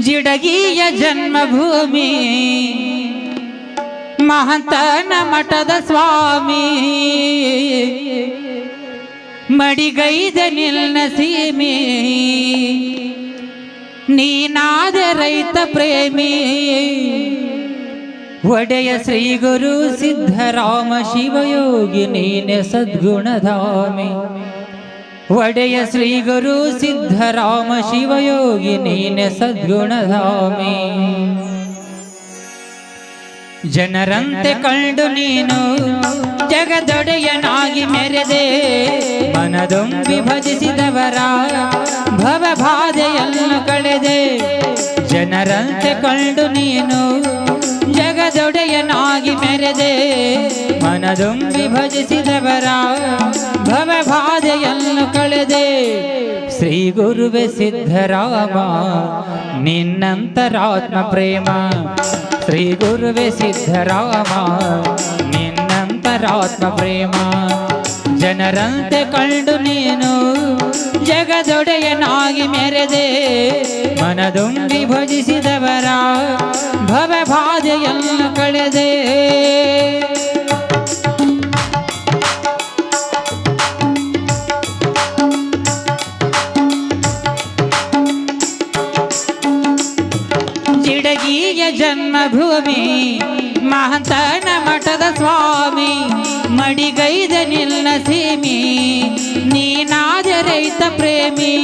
ಜಿಡಗಿಯ ಜನ್ಮಭೂಮಿ. ಮಹಂತನ ಮಠದ ಸ್ವಾಮಿ. ಮಡಿಗೈದ ನಿಲ್ನ ಸೀಮಿ. ನೀನಾದ ರೈತ ಪ್ರೇಮಿ. ಒಡೆಯ ಶ್ರೀ ಗುರು ಸಿದ್ಧರಾಮ ಶಿವಯೋಗಿ, ನೀನೆ ಸದ್ಗುಣಧಾಮಿ. ಒಡೆಯ ಶ್ರೀ ಗುರು ಸಿದ್ಧರಾಮ ಶಿವಯೋಗಿ, ನೀನೆ ಸದ್ಗುಣಧಾಮಿ. ಜನರಂತೆ ಕಂಡು ನೀನು, ಜಗದೊಡೆಯನಾಗಿ ಮೆರೆದೆ. ಮನದೊಂಬಿ ಭಜಿಸಿದವರ ಭವಬಾಧೆಯನ್ನು ಕಳೆದೆ. ಜನರಂತೆ ಕಂಡು ನೀನು ಜಗದೊಡೆಯನಾಗಿ ಮೆರೆದೆ, ಮನದೊಂಬಿ ಭಜಿಸಿದವರ ಭವಬಾಧೆಯನ್ನು ಕಳೆದೆ. ಶ್ರೀ ಗುರುವೆ ಸಿದ್ಧರಾಮ, ನಿನ್ನಂತರಾತ್ಮ ಪ್ರೇಮ. ಶ್ರೀ ಗುರುವೆ ಸಿದ್ಧರಾಮ, ನಿನ್ನಂತರಾತ್ಮ ಪ್ರೇಮ. ಜನರಂತೆ ಕಂಡು ನೀನು ಜಗದೊಡೆಯನಾಗಿ ಮೆರೆದೆ. ಮನದುಂಬಿ ಭಜಿಸಿದವರ ಭವಬಾಧೆಯನ್ನು ಕಳೆದೆ. ಜಿಡಗಿಯ ಜನ್ಮಭೂಮಿ, ಮಹಂತನ ಮಠದ ಸ್ವಾಮಿ, ಮಡಿಗೈದ ನಿಲ್ನ ಸೀಮಿ ನೀನಾದ ರೈತ ಪ್ರೇಮಿ.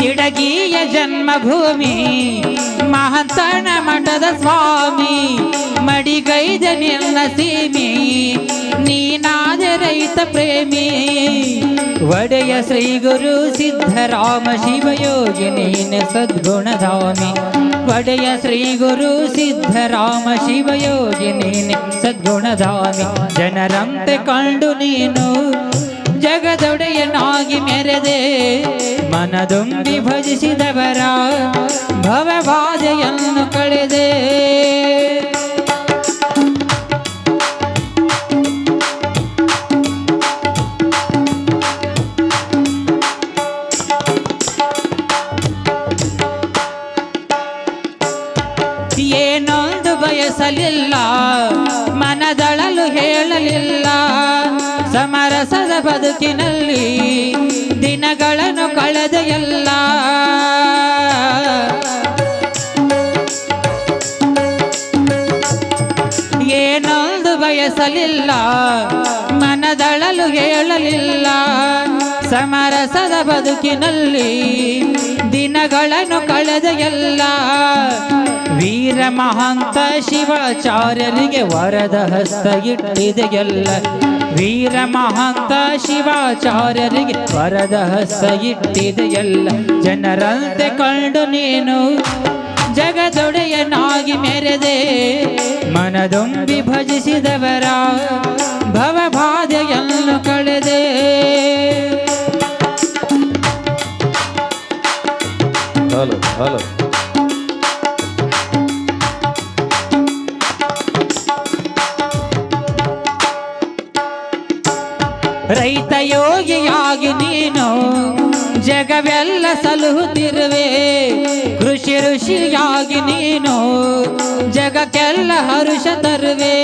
ಜಿಡಗಿಯ ಜನ್ಮಭೂಮಿ, ಮಹಂತನ ಮಠದ ಸ್ವಾಮಿ, ಮಡಿಗೈದ ನಿನ್ನ ಸೀಮಿ, ನೀನಾದ ರೈತ ಪ್ರೇಮಿ. ಒಡೆಯ ಶ್ರೀ ಗುರು ಸಿದ್ಧರಾಮ ಶಿವಯೋಗಿ, ನೀನ ಸದ್ಗುಣಧಾಮಿ. ಒಡೆಯ ಶ್ರೀ ಗುರು ಸಿದ್ಧರಾಮ ಶಿವಯೋಗಿ, ನೀನೆ ಸದ್ಗುಣಧಾಮಿ. ಜನರಂತೆ ಕಂಡು ನೀನು ಜಗದೊಡೆಯನಾಗಿ ಮೆರೆದೆ ಮನದೊಂಬಿ ಭಜಿಸಿದವರ ಭವಬಾಧೆಯನ್ನು ಕಳೆದೆ. ಏನೊಂದು ಬಯಸಲಿಲ್ಲ ಮನದಳಲು ಹೇಳಲಿಲ್ಲ. ಸಮರಸದ ಬದುಕಿನಲ್ಲಿ ದಿನಗಳನ್ನು ಕಳೆದ ಎಲ್ಲ. ಏನೊಂದು ಬಯಸಲಿಲ್ಲ ಮನದಳಲು ಹೇಳಲಿಲ್ಲ. ಸಮರಸದ ಬದುಕಿನಲ್ಲಿ ದಿನಗಳನ್ನು ಕಳೆದ ಎಲ್ಲ. ವೀರ ಮಹಾಂತ ಶಿವಾಚಾರ್ಯರಿಗೆ ವರದ ಹಸ್ತ ಇಟ್ಟಿದೆ ಎಲ್ಲ. ವೀರ ಮಹಾಂತ ಶಿವಾಚಾರ್ಯರಿಗೆ ವರದ ಹಸ್ತ ಇಟ್ಟಿದೆ ಎಲ್ಲ. ಜನರಂತೆ ಕಂಡು ನೀನು ಜಗದೊಡೆಯನಾಗಿ ಮೆರೆದೆ. ಮನದೊಂಬಿ ಭಜಿಸಿದವರ ಭವಬಾಧೆಯನ್ನು ಕಳೆದೆ. ರೈತ ಯೋಗಿಯಾಗಿ ನೀನು ಜಗವೆಲ್ಲ ಸಲಹುತ್ತಿರುವೆ. ಋಷಿ ಋಷಿಯಾಗಿ ನೀನು ಜಗಕ್ಕೆಲ್ಲ ಹರುಷ ತರುವೆ.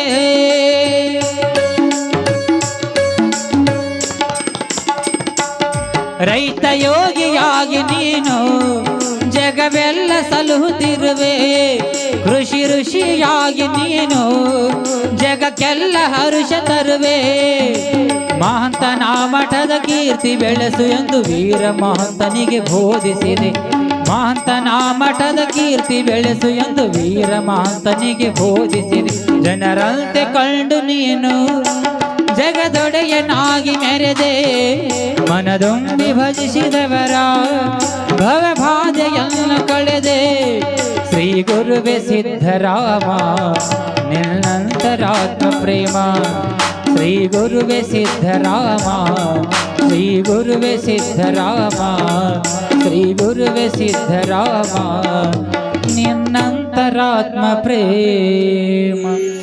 ರೈತ ಯೋಗಿಯಾಗಿ ನೀನು ಜಗವೆಲ್ಲ ಸಲುಹುತ್ತಿರುವೆ. ಋಷಿ ಋಷಿಯಾಗಿ ನೀನು ಜಗಕ್ಕೆಲ್ಲ ಹರುಷ ತರುವೆ. ಮಹಂತನ ಮಠದ ಕೀರ್ತಿ ಬೆಳೆಸು ಎಂದು ವೀರ ಮಹಂತನಿಗೆ ಬೋಧಿಸಿದೆ. ಮಹಂತನ ಮಠದ ಕೀರ್ತಿ ಬೆಳೆಸು ಎಂದು ವೀರ ಮಹಂತನಿಗೆ ಬೋಧಿಸಿದೆ. ಜನರಂತೆ ಕಂಡು ನೀನು ಜಗದೊಡೆಯನಾಗಿ ಮೆರೆದೆ. ಮನದೊಂಬಿ ಭಜಿಸಿದವರ ಭವಬಾಧೆಯನ್ನು ಕಳೆದೆ ಶ್ರೀ ಗುರುವೆ ಸಿದ್ಧರಾಮ, ನಿನ್ನಂತರಾತ್ಮ ಪ್ರೇಮ. ಶ್ರೀ ಗುರುವೆ ಸಿದ್ಧರಾಮ, ಶ್ರೀ ಗುರುವೆ ಸಿದ್ಧರಾಮ, ಶ್ರೀ ಗುರುವೆ ಸಿದ್ಧರಾಮ, ನಿನ್ನಂತರಾತ್ಮ ಪ್ರೇಮ.